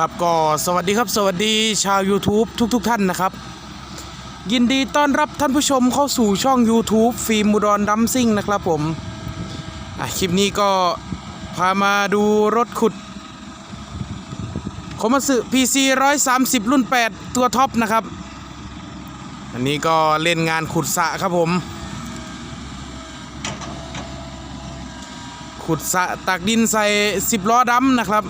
ครับก็สวัสดีครับสวัสดีชาว YouTube ทุกๆทท่านนะครับ ยินดีต้อนรับท่านผู้ชมเข้าสู่ช่อง YouTube ฟิล์มอุดรดัมซิ่งนะครับผมคลิปนี้ก็พามาดูรถขุดคอมาสึ PC 130 รุ่น 8 ตัวท็อปนะครับ อันนี้ก็เล่นงานขุดสะครับผม ขุดสะตักดินใส่ 10 ล้อดำนะครับ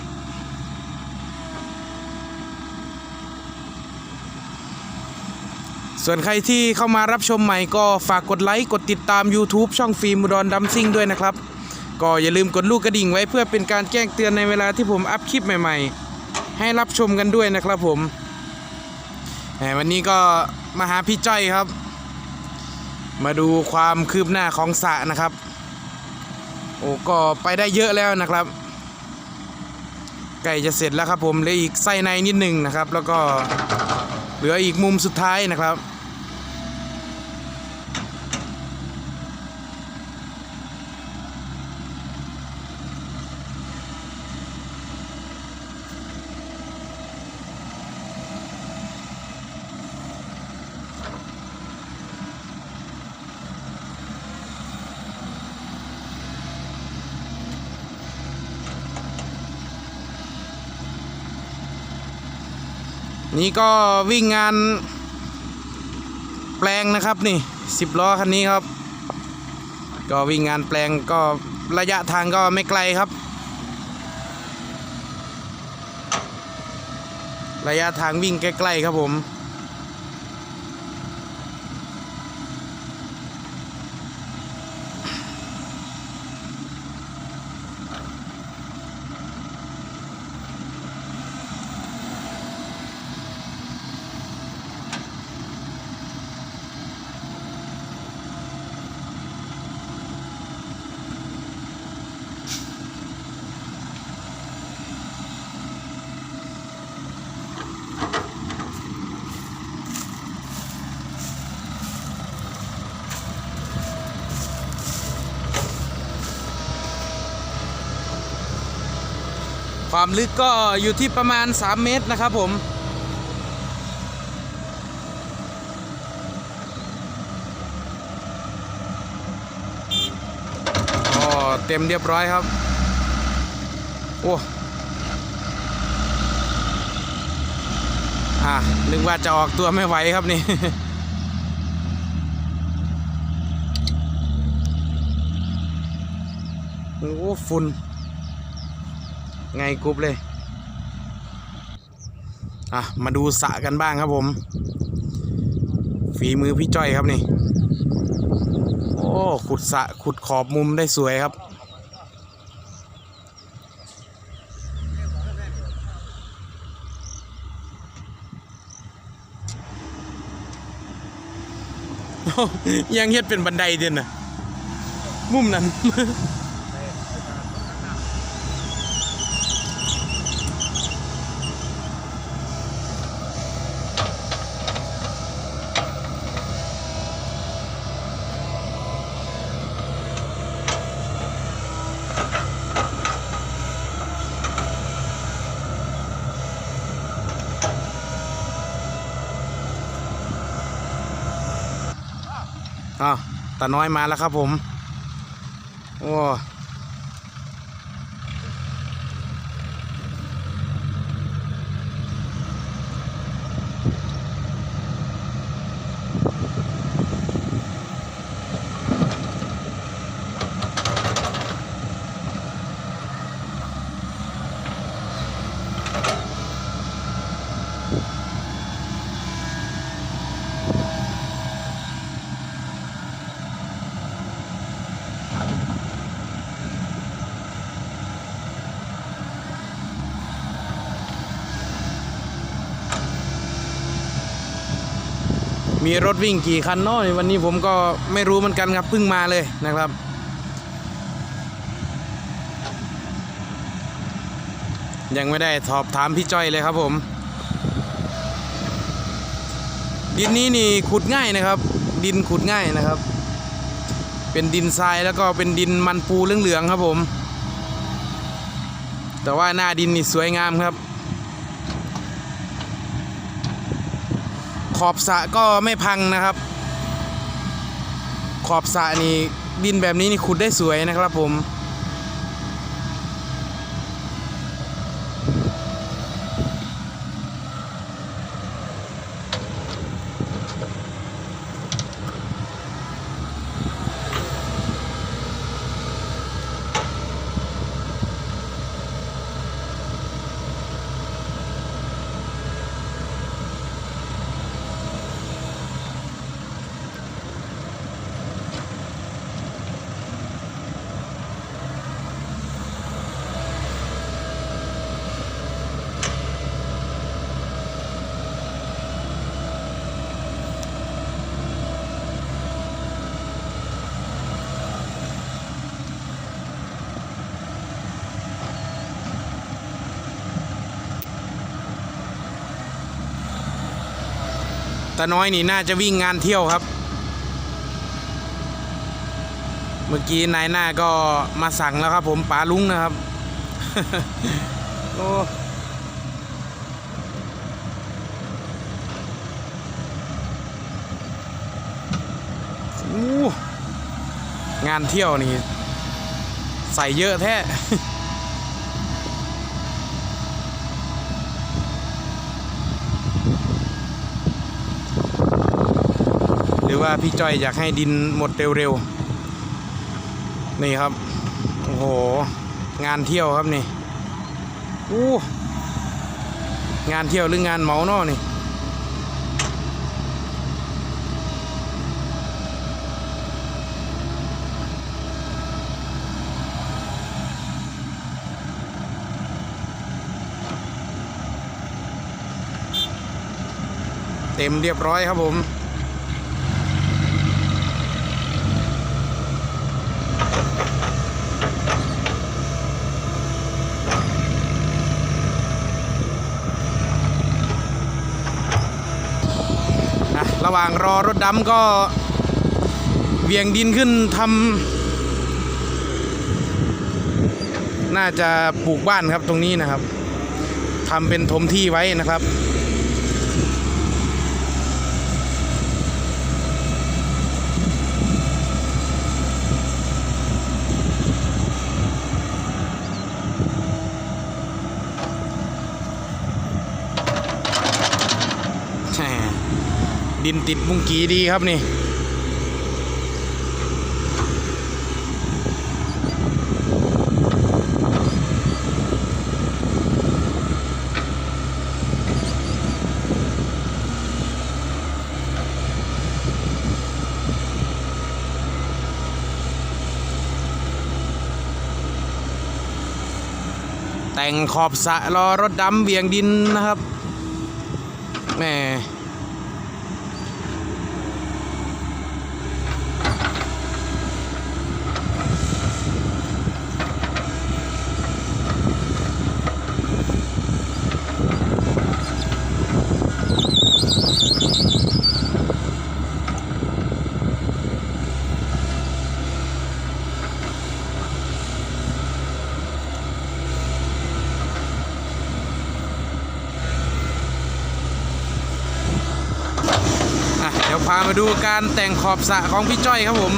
ส่วนใครที่เข้ามารับชมใหม่ก็ฝากกดไลค์กดติดตาม YouTube ช่องฟิล์มอุดรดัมซิ่งด้วยนะครับ ก็อย่าลืมกดลูกกระดิ่งไว้เพื่อเป็นการแจ้งเตือนในเวลาที่ผมอัพคลิปใหม่ๆ ให้รับชมกันด้วยนะครับผมแหมวันนี้ก็มาหาพี่จ้อยครับ มาดูความคืบหน้าของสะนะครับ โอ้ก็ไปได้เยอะแล้วนะครับไก่จะเสร็จแล้วครับผมเหลืออีกไส้ในนิดหนึ่งนะครับ แล้วก็เหลืออีกมุมสุดท้ายนะครับ นี่ก็วิ่งงานแปลงนะครับนี่สิบล้อคันนี้ครับ ก็วิ่งงานแปลงก็ระยะทางก็ไม่ไกลครับ ระยะทางวิ่งใกล้ๆครับผม ความลึกก็อยู่ที่ประมาณ 3 เมตรนะครับผมอ๋อเต็มเรียบร้อยครับ โอ้อะนึกว่าจะออกตัวไม่ไหวครับนี่โอ้ฝุ่น ไงกรุ๊ปเลย อะ มาดูสะกันบ้างครับผม ฝีมือพี่จ้อยครับนี่ โอ้ ขุดสะขุดขอบมุมได้สวยครับ ยังเฮ็ดเป็นบันไดเด่นนะมุมนั้น ตาน้อยมาแล้วครับผม โอ้ มีรถวิ่งกี่คันเนาะวันนี้ผมก็ไม่รู้เหมือนกันครับเพิ่งมาเลยนะครับ ยังไม่ได้สอบถามพี่จ้อยเลยครับผม ดินนี้นี่ขุดง่ายนะครับ ดินขุดง่ายนะครับ เป็นดินทรายแล้วก็เป็นดินมันปูเหลืองๆครับผม แต่ว่าหน้าดินนี่สวยงามครับ อบสะก็ไม่พังนะครับ ขอบสะนี่ดินแบบนี้นี่ขุดได้สวยนะครับผม ตาน้อยนี่น่าจะวิ่งงานเที่ยวครับ เมื่อกี้นายหน้าก็มาสั่งแล้วครับ ผมป๋าลุงนะครับโอ้งานเที่ยวนี่ ใส่เยอะแท้ รือว่าพี่จ้อยอยากให้ดินหมดเร็วๆ นี่ครับ โอ้โห งานเที่ยวครับนี่อู้งานเที่ยวหรืองานเหมาเนาะนี่เต็มเรียบร้อยครับผม นะระห ว่างรอรถดำก็เบี่ยงดินขึ้นทำน่าจะปลูกบ้านครับตรงนี้นะครับทำเป็นถมที่ไว้นะครับ แหม่ ดินติดมุงกีดีครับนี่แต่งขอบสะรอรถดำเบี่ยงดินนะครับแม่ มาดูการแต่งขอบสระของพี่จ้อยครับผม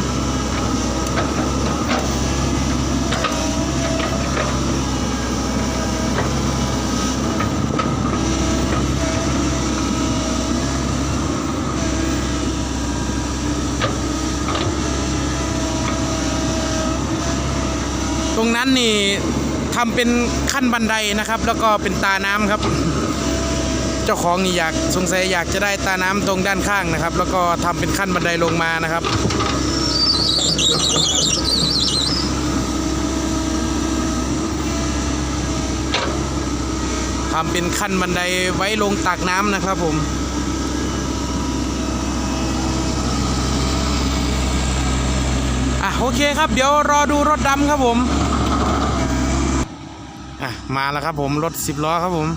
ตรงนั้นนี่ทำเป็นขั้นบันไดนะครับ แล้วก็เป็นตาน้ำครับ เจ้าของนี่อยากสงสัยอยากจะได้ตาน้ำตรงด้านข้างนะครับ แล้วก็ทำเป็นขั้นบันไดลงมานะครับทำเป็นขั้นบันไดไว้ลงตักน้ำนะครับผมอะโอเคครับ เดี๋ยวรอดูรถดำครับผมอะมาแล้วครับผม รถสิบล้อครับผม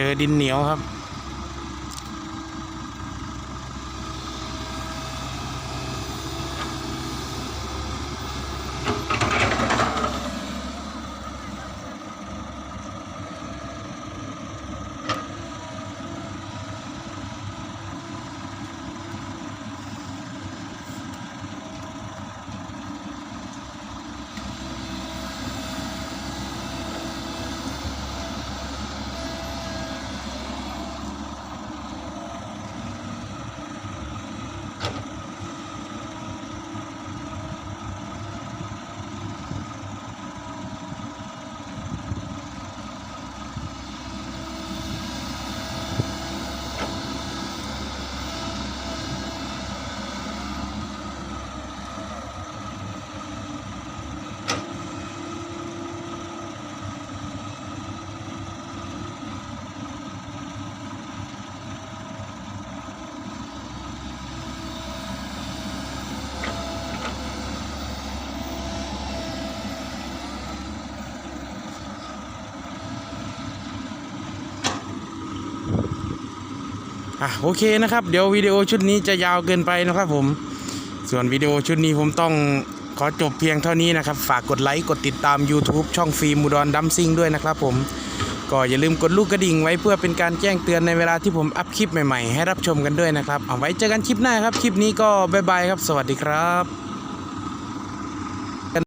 เจอดินเหนียวครับ อะโอเคนะครับ เดี๋ยววิดีโอชุดนี้จะยาวเกินไปนะครับผม ส่วนวิดีโอชุดนี้ผมต้องขอจบเพียงเท่านี้นะครับ ฝากกดไลค์กดติดตาม YouTube ช่องฟิล์มอุดรดัมซิงด้วยนะครับผมก็อย่าลืมกดลูกกระดิ่งไว้เพื่อเป็นการแจ้งเตือนในเวลาที่ผมอัพคลิปใหม่ๆ ให้รับชมกันด้วยนะครับ เอาไว้เจอกันคลิปหน้าครับ คลิปนี้ก็บ๊ายบายครับ สวัสดีครับ